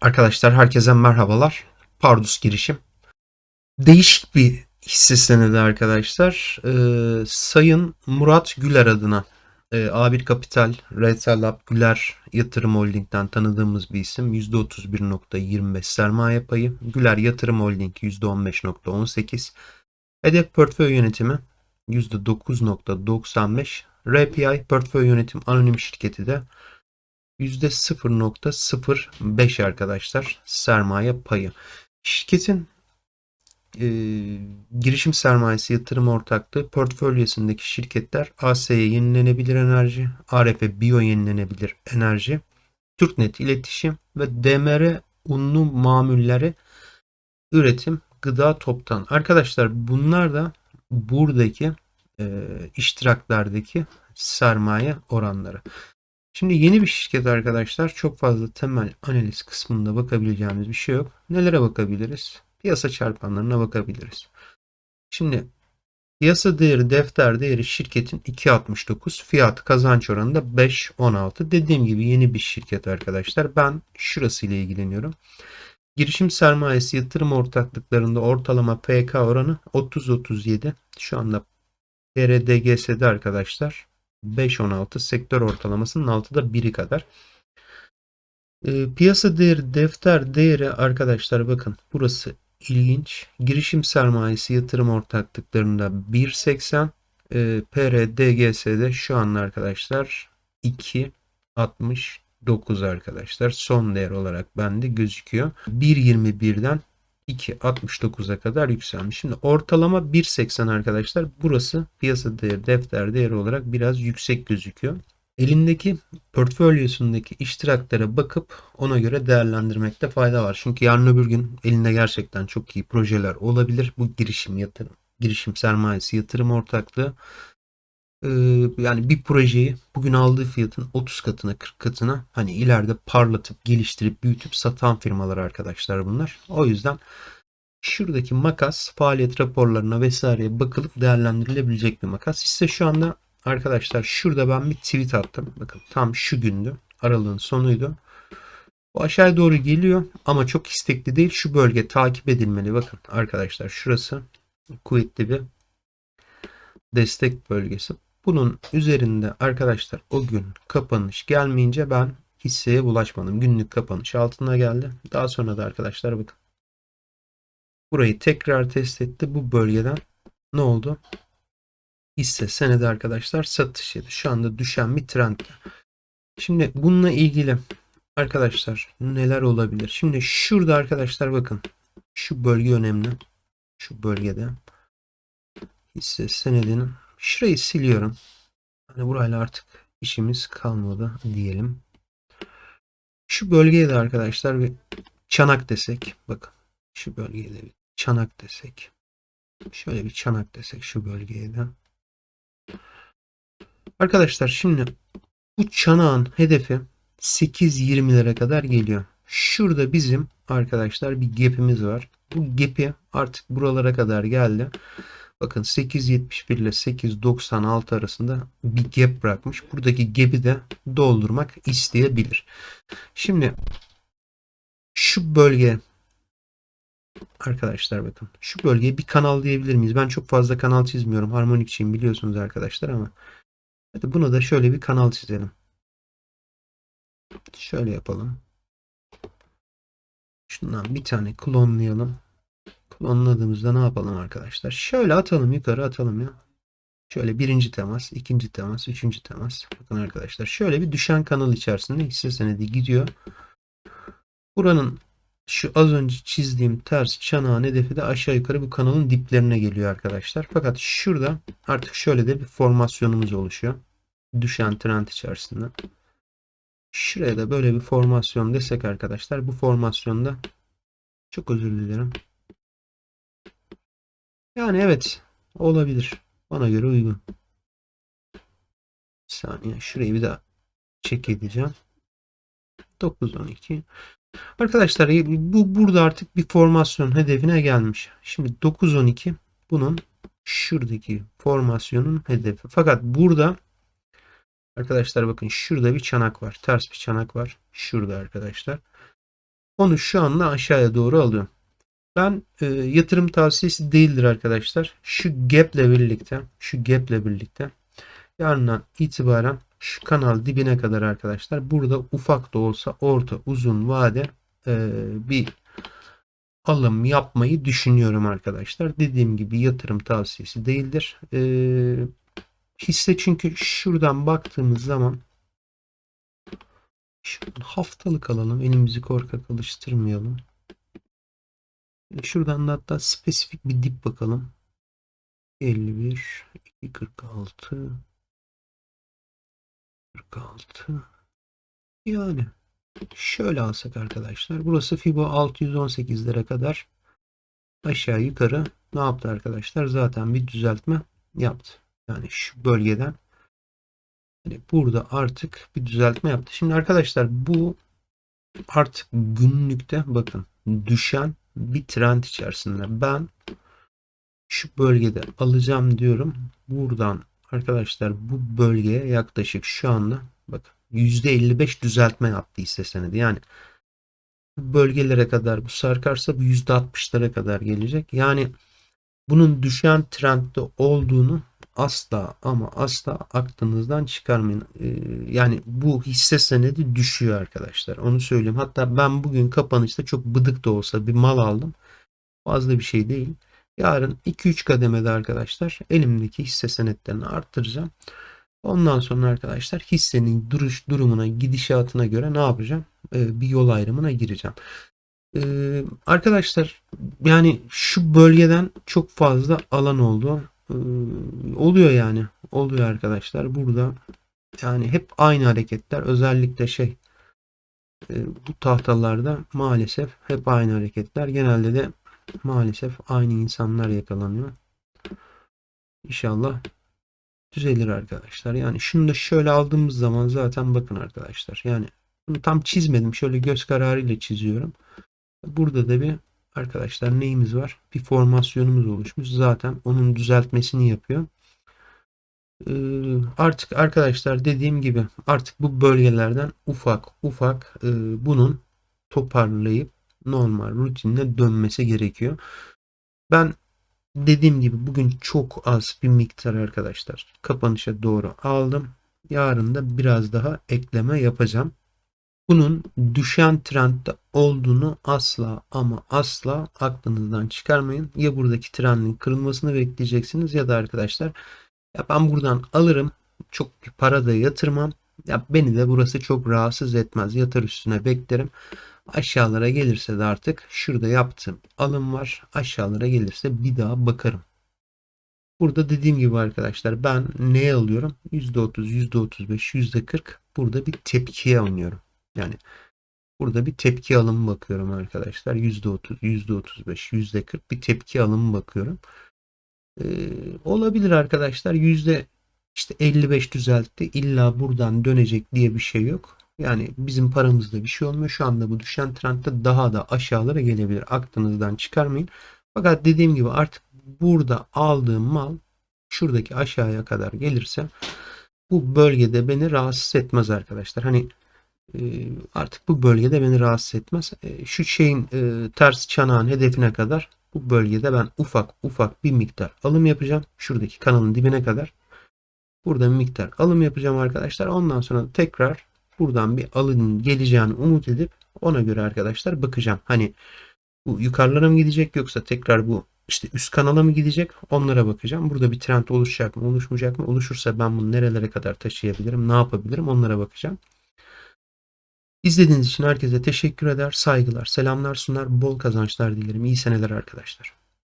Arkadaşlar herkese merhabalar. Pardus girişim. Değişik bir hisse senedi arkadaşlar. Ee, Sayın Murat Güler adına e, A1 Kapital, Retail Lab Güler Yatırım Holding'den tanıdığımız bir isim. %31.25 sermaye payı. Güler Yatırım Holding %15.18. Hedef portföy yönetimi %9.95. RPI portföy yönetim anonim şirketi de %0.05 arkadaşlar sermaye payı. Şirketin e, girişim sermayesi yatırım ortaklığı portfölyosundaki şirketler ASE yenilenebilir enerji, ARF biyo yenilenebilir enerji, Türknet iletişim ve DMR unlu mamulleri üretim gıda toptan. Arkadaşlar bunlar da buradaki e, iştiraklardaki sermaye oranları. Şimdi yeni bir şirket arkadaşlar çok fazla temel analiz kısmında bakabileceğimiz bir şey yok. Nelere bakabiliriz? Piyasa çarpanlarına bakabiliriz. Şimdi piyasa değeri, defter değeri şirketin 2.69, fiyat kazanç oranı da 5.16. Dediğim gibi yeni bir şirket arkadaşlar. Ben şurası ile ilgileniyorum. Girişim sermayesi yatırım ortaklıklarında ortalama PK oranı 30-37. Şu anda PRDGS'de arkadaşlar 5.16 sektör ortalamasının altıda 1'i kadar. E, piyasa değeri, defter değeri arkadaşlar bakın burası ilginç. Girişim sermayesi yatırım ortaklıklarında 1.80 e, PRDGS'de şu an arkadaşlar 2.69 arkadaşlar. Son değer olarak bende gözüküyor. 1.21'den 2.69'a kadar yükselmiş. Şimdi ortalama 1.80 arkadaşlar. Burası piyasa değeri, defter değeri olarak biraz yüksek gözüküyor. Elindeki portfolyosundaki iştiraklara bakıp ona göre değerlendirmekte fayda var. Çünkü yarın öbür gün elinde gerçekten çok iyi projeler olabilir. Bu girişim yatırım, girişim sermayesi yatırım ortaklığı yani bir projeyi bugün aldığı fiyatın 30 katına 40 katına hani ileride parlatıp geliştirip büyütüp satan firmalar arkadaşlar bunlar. O yüzden şuradaki makas faaliyet raporlarına vesaireye bakılıp değerlendirilebilecek bir makas. Hisse şu anda arkadaşlar şurada ben bir tweet attım. Bakın tam şu gündü. Aralığın sonuydu. Bu aşağıya doğru geliyor ama çok istekli değil. Şu bölge takip edilmeli. Bakın arkadaşlar şurası kuvvetli bir destek bölgesi. Bunun üzerinde arkadaşlar o gün kapanış gelmeyince ben hisseye bulaşmadım. Günlük kapanış altına geldi. Daha sonra da arkadaşlar bakın. Burayı tekrar test etti. Bu bölgeden ne oldu? Hisse senedi arkadaşlar satış yedi. Şu anda düşen bir trendde. Şimdi bununla ilgili arkadaşlar neler olabilir? Şimdi şurada arkadaşlar bakın. Şu bölge önemli. Şu bölgede hisse senedinin Şurayı siliyorum. Hani burayla artık işimiz kalmadı diyelim. Şu bölgeye de arkadaşlar bir çanak desek. Bakın şu bölgeye de bir çanak desek. Şöyle bir çanak desek şu bölgeye de. Arkadaşlar şimdi bu çanağın hedefi 8.20'lere kadar geliyor. Şurada bizim arkadaşlar bir gap'imiz var. Bu gap'i artık buralara kadar geldi. Bakın 8.71 ile 8.96 arasında bir gap bırakmış. Buradaki gap'i de doldurmak isteyebilir. Şimdi şu bölge arkadaşlar bakın şu bölgeye bir kanal diyebilir miyiz? Ben çok fazla kanal çizmiyorum. Harmonikçiyim biliyorsunuz arkadaşlar ama hadi buna da şöyle bir kanal çizelim. Şöyle yapalım. Şundan bir tane klonlayalım. Klonladığımızda ne yapalım arkadaşlar? Şöyle atalım yukarı atalım ya. Şöyle birinci temas, ikinci temas, üçüncü temas. Bakın arkadaşlar şöyle bir düşen kanal içerisinde hisse senedi gidiyor. Buranın şu az önce çizdiğim ters çanağın hedefi de aşağı yukarı bu kanalın diplerine geliyor arkadaşlar. Fakat şurada artık şöyle de bir formasyonumuz oluşuyor. Düşen trend içerisinde. Şuraya da böyle bir formasyon desek arkadaşlar. Bu formasyonda çok özür dilerim. Yani evet olabilir. Bana göre uygun. Bir saniye şurayı bir daha çek edeceğim. 9-12. Arkadaşlar bu burada artık bir formasyon hedefine gelmiş. Şimdi 9-12 bunun şuradaki formasyonun hedefi. Fakat burada arkadaşlar bakın şurada bir çanak var. Ters bir çanak var. Şurada arkadaşlar. Onu şu anda aşağıya doğru alıyorum. Ben e, yatırım tavsiyesi değildir arkadaşlar. Şu gap ile birlikte, şu gap ile birlikte yarından itibaren şu kanal dibine kadar arkadaşlar burada ufak da olsa orta uzun vade e, bir alım yapmayı düşünüyorum arkadaşlar. Dediğim gibi yatırım tavsiyesi değildir. E, hisse çünkü şuradan baktığımız zaman haftalık alalım. Elimizi korkak alıştırmayalım. Şuradan da hatta spesifik bir dip bakalım. 51, 246, 46. Yani şöyle alsak arkadaşlar. Burası FIBO 618'lere kadar aşağı yukarı ne yaptı arkadaşlar? Zaten bir düzeltme yaptı. Yani şu bölgeden yani burada artık bir düzeltme yaptı. Şimdi arkadaşlar bu artık günlükte bakın düşen bir trend içerisinde. Ben şu bölgede alacağım diyorum. Buradan arkadaşlar bu bölgeye yaklaşık şu anda bakın %55 düzeltme yaptı hisse senedi. Yani bu bölgelere kadar bu sarkarsa bu %60'lara kadar gelecek. Yani bunun düşen trendde olduğunu asla ama asla aklınızdan çıkarmayın. Ee, yani bu hisse senedi düşüyor arkadaşlar. Onu söyleyeyim. Hatta ben bugün kapanışta çok bıdık da olsa bir mal aldım. Fazla bir şey değil. Yarın 2-3 kademede arkadaşlar elimdeki hisse senetlerini arttıracağım. Ondan sonra arkadaşlar hissenin duruş durumuna, gidişatına göre ne yapacağım? Ee, bir yol ayrımına gireceğim. Ee, arkadaşlar yani şu bölgeden çok fazla alan oldu. Oluyor yani. Oluyor arkadaşlar. Burada yani hep aynı hareketler. Özellikle şey e, bu tahtalarda maalesef hep aynı hareketler. Genelde de maalesef aynı insanlar yakalanıyor. İnşallah düzelir arkadaşlar. Yani şunu da şöyle aldığımız zaman zaten bakın arkadaşlar. Yani bunu tam çizmedim. Şöyle göz kararıyla çiziyorum. Burada da bir arkadaşlar neyimiz var? Bir formasyonumuz oluşmuş. Zaten onun düzeltmesini yapıyor. Ee, artık arkadaşlar dediğim gibi artık bu bölgelerden ufak ufak e, bunun toparlayıp normal rutinine dönmesi gerekiyor. Ben dediğim gibi bugün çok az bir miktar arkadaşlar kapanışa doğru aldım. Yarın da biraz daha ekleme yapacağım. Bunun düşen trendde olduğunu asla ama asla aklınızdan çıkarmayın. Ya buradaki trendin kırılmasını bekleyeceksiniz ya da arkadaşlar ya ben buradan alırım çok para da yatırmam. Ya beni de burası çok rahatsız etmez. Yatar üstüne beklerim. Aşağılara gelirse de artık şurada yaptığım alım var. Aşağılara gelirse bir daha bakarım. Burada dediğim gibi arkadaşlar ben ne alıyorum? %30, %35, %40 burada bir tepkiye oynuyorum. Yani burada bir tepki alımı bakıyorum arkadaşlar. %30, %35, %40 bir tepki alımı bakıyorum. Ee, olabilir arkadaşlar. Yüzde işte 55 düzeltti. İlla buradan dönecek diye bir şey yok. Yani bizim paramızda bir şey olmuyor. Şu anda bu düşen trendde daha da aşağılara gelebilir. Aklınızdan çıkarmayın. Fakat dediğim gibi artık burada aldığım mal şuradaki aşağıya kadar gelirse bu bölgede beni rahatsız etmez arkadaşlar. Hani artık bu bölgede beni rahatsız etmez. E, şu şeyin e, ters çanağın hedefine kadar bu bölgede ben ufak ufak bir miktar alım yapacağım. Şuradaki kanalın dibine kadar. Burada bir miktar alım yapacağım arkadaşlar. Ondan sonra tekrar buradan bir alım geleceğini umut edip ona göre arkadaşlar bakacağım. Hani bu yukarılara mı gidecek yoksa tekrar bu işte üst kanala mı gidecek onlara bakacağım. Burada bir trend oluşacak mı oluşmayacak mı oluşursa ben bunu nerelere kadar taşıyabilirim ne yapabilirim onlara bakacağım. İzlediğiniz için herkese teşekkür eder, saygılar, selamlar sunar, bol kazançlar dilerim. İyi seneler arkadaşlar.